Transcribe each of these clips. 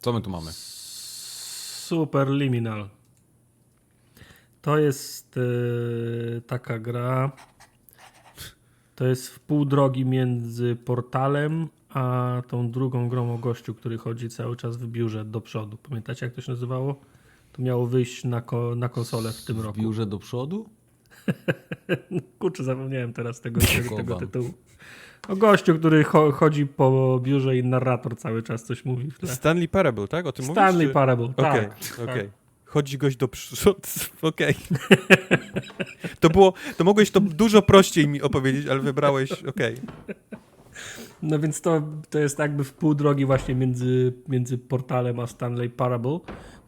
Co my tu mamy? Superliminal. To jest e, taka gra. To jest w pół drogi między portalem a tą drugą grą o gościu, który chodzi cały czas w biurze do przodu. Pamiętacie jak to się nazywało? To miało wyjść na, ko- na konsolę w tym W roku. biurze do przodu? Kurczę, zapomniałem teraz tego, tego, tego tytułu. O gościu, który cho- chodzi po biurze i narrator cały czas coś mówi w tle. Stanley Parable, tak? O tym Stanley mówisz? czy- Parable, Okej, tak. okej. tak. Chodzi gość do przodu. Okej. To było, to mogłeś to dużo prościej mi opowiedzieć, ale wybrałeś, okej. No więc to, to jest jakby w pół drogi właśnie między, między portalem a Stanley Parable.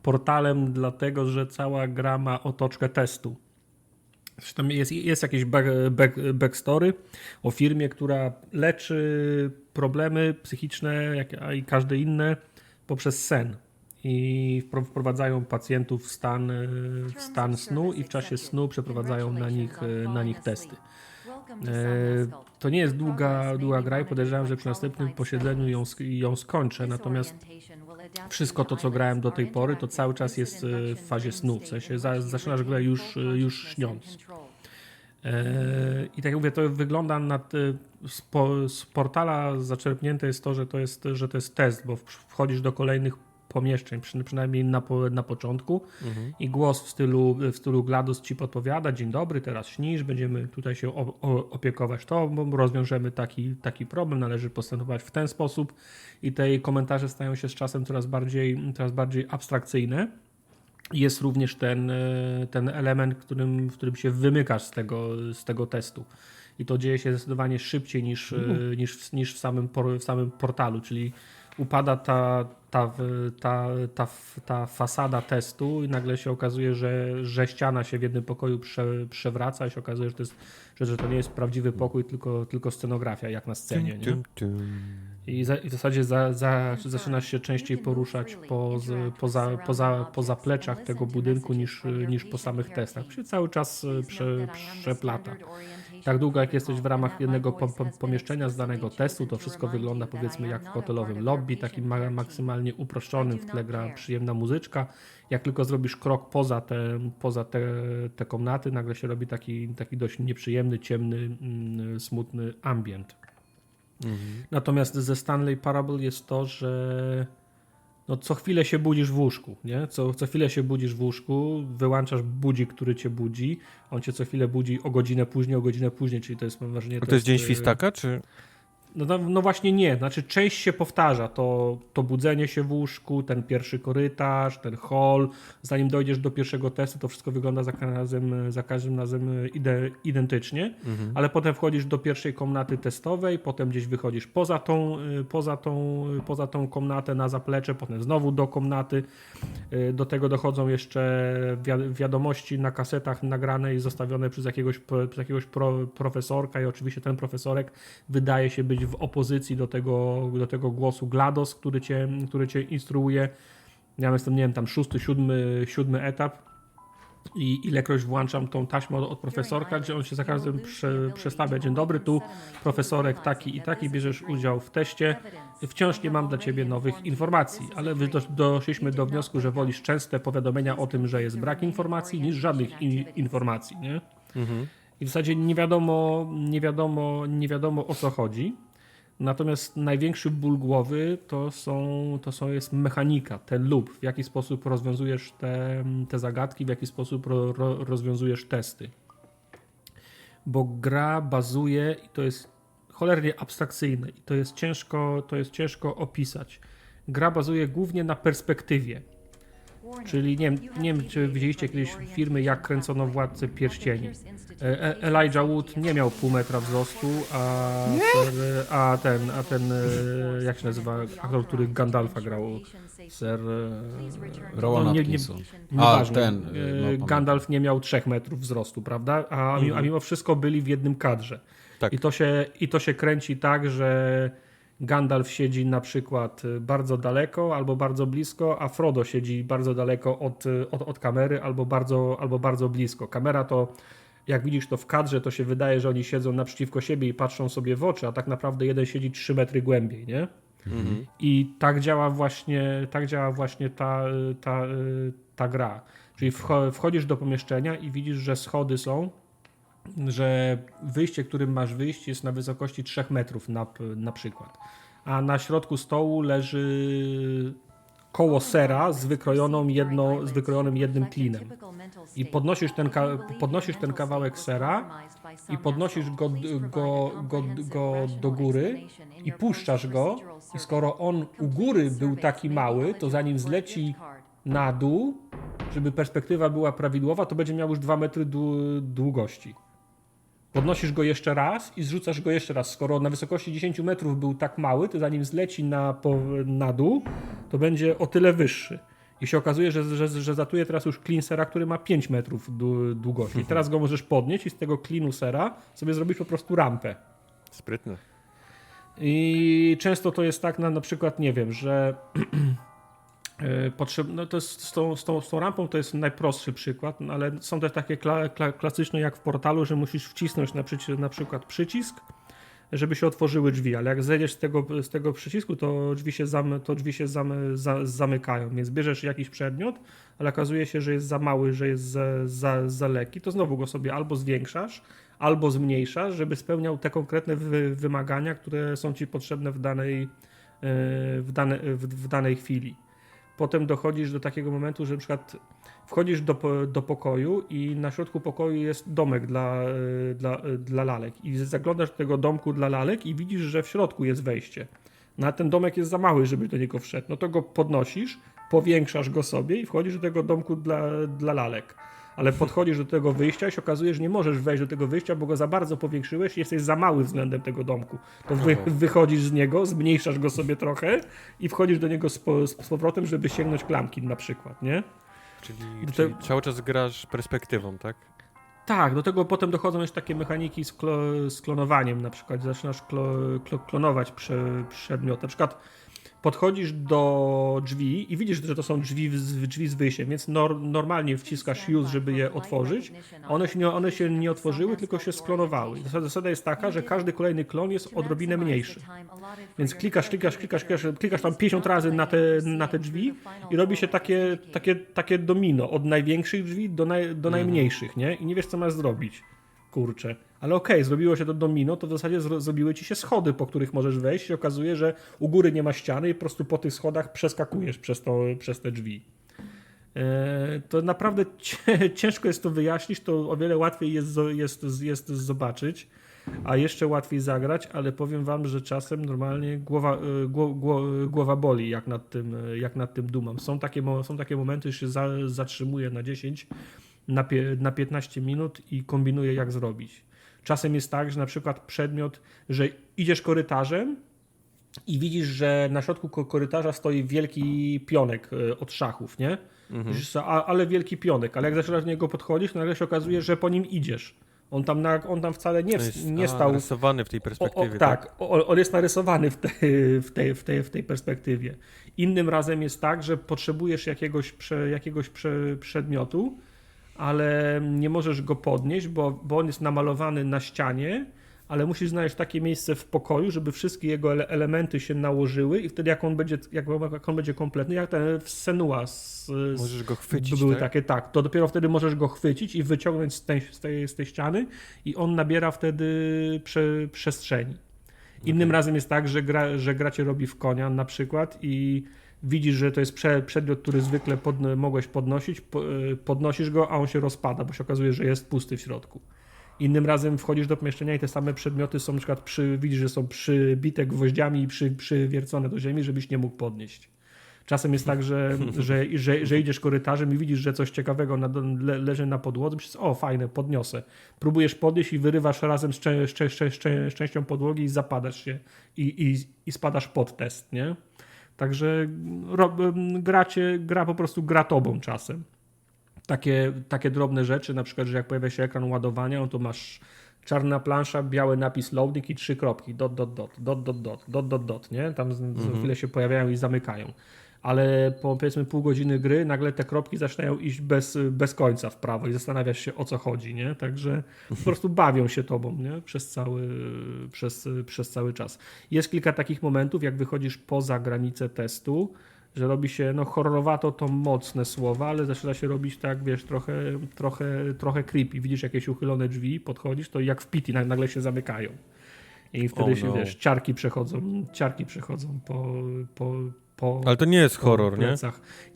Portalem dlatego, że cała gra ma otoczkę testu. Zresztą jest, jest jakieś back, back, backstory o firmie, która leczy problemy psychiczne jak, a i każde inne poprzez sen. I wpro- wprowadzają pacjentów w stan, e, w stan snu i w czasie snu przeprowadzają na nich, e, na nich testy. E, To nie jest długa, długa gra i podejrzewam, że przy następnym posiedzeniu ją, ją skończę, natomiast wszystko to, co grałem do tej pory, to cały czas jest e, w fazie snu, w sensie za, zaczynasz grę już, e, już śniąc. E, I tak jak mówię, to wygląda na z, po, z portala zaczerpnięte jest to, że to jest, że to jest test, bo wchodzisz do kolejnych pomieszczeń, przy, przynajmniej na, na początku i głos w stylu, w stylu GLaDOS ci podpowiada, dzień dobry, teraz śnisz, będziemy tutaj się o, o, opiekować tobą, rozwiążemy taki, taki problem, należy postępować w ten sposób i te komentarze stają się z czasem coraz bardziej, coraz bardziej abstrakcyjne. Jest również ten, e, ten element, którym, w którym się wymykasz z tego, z tego testu. I to dzieje się zdecydowanie szybciej niż, e, niż, niż w, samym, por- w samym portalu, czyli upada ta, ta, ta, ta, ta fasada testu i nagle się okazuje, że, że ściana się w jednym pokoju prze, przewraca i się okazuje, że to, jest, że, że to nie jest prawdziwy pokój, tylko, tylko scenografia, jak na scenie. Nie? I, za, i w zasadzie za, za, zaczynasz się częściej poruszać po, z, poza, poza, po zapleczach tego budynku niż, niż po samych testach. Się cały czas e, prze, przeplata. Tak długo jak jesteś w ramach jednego po, po, pomieszczenia z danego testu, to wszystko wygląda powiedzmy jak w hotelowym lobby, takim ma, maksymalnie uproszczonym, w tle gra przyjemna muzyczka. Jak tylko zrobisz krok poza te, poza te, te komnaty, nagle się robi taki, taki dość nieprzyjemny, ciemny, mm, smutny ambient. Natomiast ze Stanley Parable jest to, że no co chwilę się budzisz w łóżku, nie? Co, co chwilę się budzisz w łóżku, wyłączasz budzik, który cię budzi, on cię co chwilę budzi o godzinę później, o godzinę później, czyli to jest mam wrażenie... A to jest dzień świstaka, czy... No, no, no właśnie nie, znaczy część się powtarza, to, to budzenie się w łóżku, ten pierwszy korytarz, ten hall, zanim dojdziesz do pierwszego testu, to wszystko wygląda za każdym razem, za każdym razem ide, identycznie, ale potem wchodzisz do pierwszej komnaty testowej, potem gdzieś wychodzisz poza tą, y, poza tą, y, poza tą komnatę na zaplecze, potem znowu do komnaty, do tego dochodzą jeszcze wi- wiadomości na kasetach nagrane i zostawione przez jakiegoś, przez jakiegoś pro, profesorka i oczywiście ten profesorek wydaje się być w opozycji do tego, do tego głosu GLaDOS, który cię, który cię instruuje. Ja jestem, nie wiem, tam szósty, siódmy, siódmy etap i ilekroć włączam tą taśmę od, od profesorka, gdzie on się za każdym prze, przestawia. Dzień dobry, tu profesorek taki i taki, bierzesz udział w teście. Wciąż nie mam dla ciebie nowych informacji, ale doszliśmy do wniosku, że wolisz częste powiadomienia o tym, że jest brak informacji, niż żadnych in, informacji, nie? I w zasadzie nie wiadomo, nie wiadomo, nie wiadomo o co chodzi. Natomiast największy ból głowy to, są, to są, jest mechanika, ten loop, w jaki sposób rozwiązujesz te, te zagadki, w jaki sposób ro, ro, rozwiązujesz testy. Bo gra bazuje i to jest cholernie abstrakcyjne i to jest ciężko, to jest ciężko opisać. Gra bazuje głównie na perspektywie. Czyli nie wiem, nie wiem, czy widzieliście kiedyś filmy, jak kręcono Władcę Pierścieni. E- E- Elijah Wood nie miał pół metra wzrostu, a, a ten, a ten, e, jak się nazywa, aktor, który Gandalfa grał, ser... Rowan no, nie- nie- Atkinson. A, Nieważne. ten, no. Gandalf nie miał 3 metrów wzrostu, prawda? A, mi- a mimo wszystko byli w jednym kadrze. Tak. I, to się, I to się kręci tak, że Gandalf siedzi na przykład y, bardzo daleko albo bardzo blisko, a Frodo siedzi bardzo daleko od, y, od, od kamery albo bardzo, albo bardzo blisko. Kamera to, jak widzisz to w kadrze, to się wydaje, że oni siedzą naprzeciwko siebie i patrzą sobie w oczy, a tak naprawdę jeden siedzi 3 metry głębiej, nie? Mhm. I tak działa właśnie, tak działa właśnie ta, ta, ta gra. Czyli wcho- wchodzisz do pomieszczenia i widzisz, że schody są, że wyjście, którym masz wyjść, jest na wysokości 3 metrów na, na przykład. A na środku stołu leży koło sera z, wykrojoną jedno, z wykrojonym jednym klinem. I podnosisz ten, podnosisz ten kawałek sera i podnosisz go, go, go, go do góry i puszczasz go i skoro on u góry był taki mały, to zanim zleci na dół, żeby perspektywa była prawidłowa, to będzie miał już 2 metry dłu- długości. Podnosisz go jeszcze raz i zrzucasz go jeszcze raz. Skoro na wysokości 10 metrów był tak mały, to zanim zleci na, po, na dół, to będzie o tyle wyższy. I się okazuje, że, że, że zatuje teraz już klin sera, który ma 5 metrów dłu- długości. I teraz go możesz podnieść i z tego klinu sera sobie zrobić po prostu rampę. Sprytne. I często to jest tak, na, na przykład, nie wiem, że e, no to jest z, tą, z, tą, z tą rampą to jest najprostszy przykład, no ale są też takie kla, kla, klasyczne jak w portalu, że musisz wcisnąć na, na przykład przycisk, żeby się otworzyły drzwi, ale jak zejdziesz z tego, z tego przycisku, to drzwi się, zam, to drzwi się zam, za, zamykają, więc bierzesz jakiś przedmiot, ale okazuje się, że jest za mały, że jest za, za, za lekki, to znowu go sobie albo zwiększasz, albo zmniejszasz, żeby spełniał te konkretne wy, wymagania, które są ci potrzebne w danej, e, w, dane, w, w danej chwili. Potem dochodzisz do takiego momentu, że na przykład wchodzisz do, do pokoju i na środku pokoju jest domek dla, e, dla, e, dla lalek i zaglądasz do tego domku dla lalek i widzisz, że w środku jest wejście. No a ten domek jest za mały, żeby do niego wszedł. No to go podnosisz, powiększasz go sobie i wchodzisz do tego domku dla, dla lalek. Ale podchodzisz do tego wyjścia i się okazuje, że nie możesz wejść do tego wyjścia, bo go za bardzo powiększyłeś i jesteś za mały względem tego domku. To wy, wychodzisz z niego, zmniejszasz go sobie trochę i wchodzisz do niego z, po, z powrotem, żeby sięgnąć klamki na przykład, nie? Czyli, Do czyli te- cały czas grasz perspektywą, tak? Tak, do tego potem dochodzą jeszcze takie mechaniki z, klo, z klonowaniem, na przykład zaczynasz klo, klo, klonować prze, przedmiot. Na przykład podchodzisz do drzwi i widzisz, że to są drzwi, z- drzwi z wyjściem, więc nor, normalnie wciskasz use, żeby je otworzyć. a One się, nie, one się nie otworzyły, tylko się sklonowały. Zasada, zasada jest taka, że każdy kolejny klon jest odrobinę mniejszy. Więc klikasz, klikasz, klikasz, klikasz, klikasz tam 50 razy na te, na te drzwi i robi się takie, takie, takie domino od największych drzwi do, naj, do najmniejszych, nie? I nie wiesz, co masz zrobić. Kurczę. Ale okej, zrobiło się to domino, to w zasadzie zro, zrobiły ci się schody, po których możesz wejść i okazuje, że u góry nie ma ściany i po prostu po tych schodach przeskakujesz przez, to, przez te drzwi. E, to naprawdę ciężko jest to wyjaśnić, to o wiele łatwiej jest, jest, jest zobaczyć, a jeszcze łatwiej zagrać, ale powiem wam, że czasem normalnie głowa, e, gło, gło, głowa boli, jak nad tym, e, jak nad tym dumam. Są takie, są takie momenty, że się za, zatrzymuję na 10, na, na 15 minut i kombinuję, jak zrobić. Czasem jest tak, że na przykład przedmiot, że idziesz korytarzem i widzisz, że na środku ko- korytarza stoi wielki pionek e, od szachów, nie? A, ale wielki pionek, ale jak zaczynasz do niego podchodzić, to nagle się okazuje, że po nim idziesz. On tam, na, on tam wcale nie, jest, nie a, stał. rysowany w tej O, perspektywie, o, tak, o, on jest narysowany w, tej, w, tej, w, tej, w tej perspektywie. Innym razem jest tak, że potrzebujesz jakiegoś, prze, jakiegoś prze, przedmiotu, ale nie możesz go podnieść, bo, bo on jest namalowany na ścianie, ale musisz znaleźć takie miejsce w pokoju, żeby wszystkie jego ele- elementy się nałożyły i wtedy jak on będzie, jak, jak on będzie kompletny, jak ten w Senua z, Możesz go chwycić, były tak? takie, tak, to dopiero wtedy możesz go chwycić i wyciągnąć z tej, z tej, z tej ściany i on nabiera wtedy prze, przestrzeni. Innym razem jest tak, że gra, że gra cię robi w konia na przykład i widzisz, że to jest prze, przedmiot, który zwykle pod, mogłeś podnosić, po, y, podnosisz go, a on się rozpada, bo się okazuje, że jest pusty w środku. Innym razem wchodzisz do pomieszczenia i te same przedmioty są na przykład przy, widzisz, że są przybite gwoździami i przy, przywiercone do ziemi, żebyś nie mógł podnieść. Czasem jest tak, że, że, że, że idziesz korytarzem i widzisz, że coś ciekawego na, le, leży na podłodze. Myślisz, o fajne, podniosę. Próbujesz podnieść i wyrywasz razem z, cze, z częścią podłogi i zapadasz się i, i, i spadasz pod test, nie? Także ro, gra, cię, gra po prostu gra tobą czasem. Takie, takie drobne rzeczy, na przykład, że jak pojawia się ekran ładowania, no to masz czarna plansza, biały napis loading i trzy kropki, dot, dot, dot, dot, dot, dot, dot, dot, dot, nie? Tam za chwilę się pojawiają i zamykają. Ale po powiedzmy pół godziny gry nagle te kropki zaczynają iść bez, bez końca w prawo i zastanawiasz się o co chodzi, nie? Także po prostu bawią się tobą, nie? Przez cały, przez, przez cały czas. Jest kilka takich momentów, jak wychodzisz poza granicę testu, że robi się, no horrorowato to mocne słowa, ale zaczyna się robić tak, wiesz, trochę, trochę, trochę creepy. Widzisz jakieś uchylone drzwi, podchodzisz, to jak w pity nag- nagle się zamykają. I wtedy Oh się, no. wiesz, ciarki przechodzą, ciarki przechodzą po, po, po Ale to nie jest horror, nie?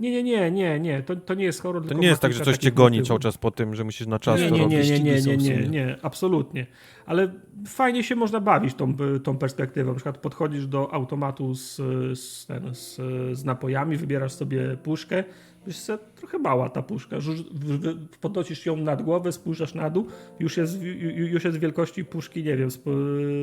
Nie, nie, nie, nie, nie, to, to nie jest horror. To nie jest tak, że coś cię goni cały czas po tym, że musisz na czas Nie, to nie, robić. nie, nie, nie, nie, nie, absolutnie. Ale fajnie się można bawić tą, tą perspektywą. Na przykład podchodzisz do automatu z, z, ten, z, z napojami, wybierasz sobie puszkę, wiesz se, trochę mała ta puszka, podnosisz ją nad głowę, spojrzasz na dół, już jest, ju- ju- już jest wielkości puszki, nie wiem, z,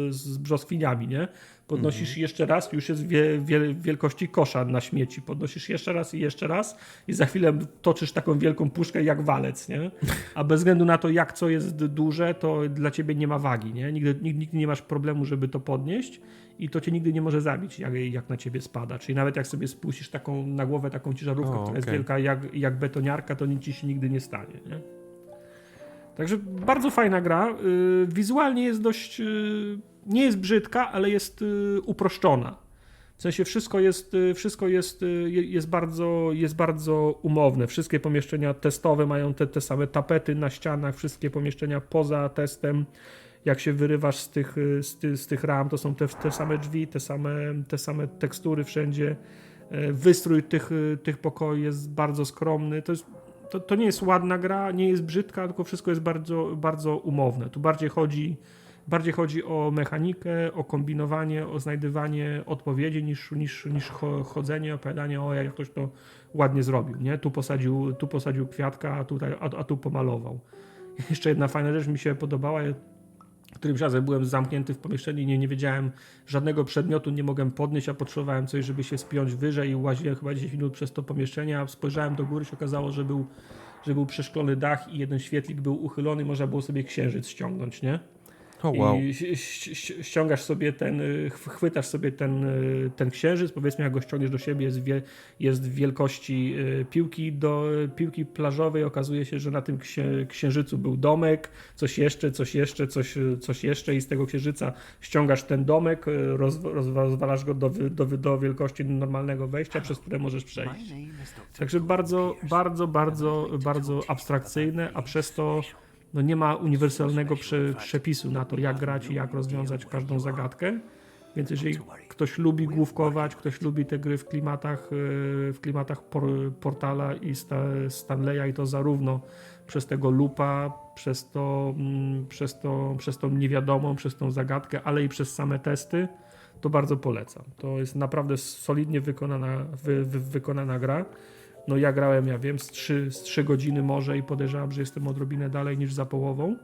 z brzoskwiniami, nie? Podnosisz jeszcze raz, już jest wie, wie, wielkości kosza na śmieci. Podnosisz jeszcze raz i jeszcze raz i za chwilę toczysz taką wielką puszkę jak walec, nie? A bez względu na to, jak co jest duże, to dla ciebie nie ma wagi, nie? Nigdy, nigdy, nie masz problemu, żeby to podnieść i to cię nigdy nie może zabić, jak, jak na ciebie spada. Czyli nawet jak sobie spuścisz taką na głowę taką ciężarówkę, O, która jest okej. wielka jak, jak betoniarka, to nic ci się nigdy nie stanie, nie? Także bardzo fajna gra. Y, Wizualnie jest dość. Nie jest brzydka, ale jest y, uproszczona. W sensie wszystko jest, y, wszystko jest, y, je- jest, bardzo, jest bardzo umowne. Wszystkie pomieszczenia testowe mają te, te same tapety na ścianach, wszystkie pomieszczenia poza testem. Jak się wyrywasz z tych, z ty, z tych ram, to są te, te same drzwi, te same, te same tekstury wszędzie. E, Wystrój tych, tych pokoi jest bardzo skromny. To jest to, to nie jest ładna gra, nie jest brzydka, tylko wszystko jest bardzo, bardzo umowne. Tu bardziej chodzi, bardziej chodzi o mechanikę, o kombinowanie, o znajdywanie odpowiedzi niż, niż, niż cho- chodzenie, opowiadanie o jak ktoś to ładnie zrobił. Nie? Tu, posadził, tu posadził kwiatka, a, tutaj, a, a tu pomalował. Jeszcze jedna fajna rzecz mi się podobała. Którymś razem byłem zamknięty w pomieszczeniu i nie, nie wiedziałem żadnego przedmiotu, nie mogłem podnieść, a potrzebowałem coś, żeby się spiąć wyżej i łaziłem chyba 10 minut przez to pomieszczenie, a spojrzałem do góry się okazało, że był, że był przeszklony dach i jeden świetlik był uchylony można było sobie księżyc ściągnąć, nie? O wow. I ściągasz sobie ten, y, ch- chwytasz sobie ten, y, ten księżyc, powiedzmy jak go ściągniesz do siebie, jest, wie, jest wielkości y, piłki, do, piłki plażowej, okazuje się, że na tym księ, księżycu był domek, coś jeszcze, coś jeszcze, coś, coś jeszcze. I z tego księżyca ściągasz ten domek, roz, roz, rozwalasz go do, do, do wielkości normalnego wejścia, przez które możesz przejść. Także bardzo, bardzo, bardzo, bardzo abstrakcyjne, a przez to no nie ma uniwersalnego prze, przepisu na to, jak grać i jak rozwiązać każdą zagadkę. Więc jeżeli ktoś lubi główkować, ktoś lubi te gry w klimatach, e, w klimatach por, Portala i Sta, Stanleya i to zarówno przez tego lupa, przez to, mm, przez, to, przez tą niewiadomą, przez tą zagadkę, ale i przez same testy, to bardzo polecam. To jest naprawdę solidnie wykonana, wy, wy, wykonana gra. No ja grałem, ja wiem, z 3, z 3 godziny może i podejrzewam, że jestem odrobinę dalej niż za połową,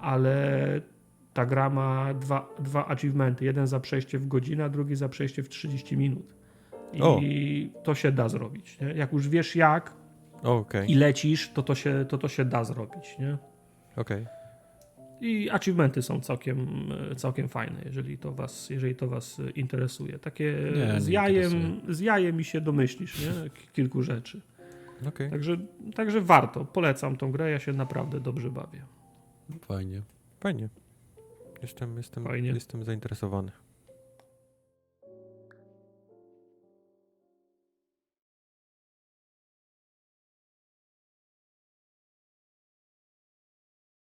ale ta gra ma dwa, dwa achievementy. Jeden za przejście w godzinę, a drugi za przejście w 30 minut. I to się da zrobić. Nie? Jak już wiesz jak Okej, i lecisz, to to się, to to się da zrobić. Nie? okej. I achievementy są całkiem, całkiem fajne, jeżeli to was, jeżeli to was interesuje. Takie Nie, z, jajem, interesuje. z jajem mi się domyślisz, nie? Kilku rzeczy. Okej. Także, także warto, polecam tą grę, ja się naprawdę dobrze bawię. Fajnie. Fajnie. Jestem, jestem, Fajnie. jestem zainteresowany.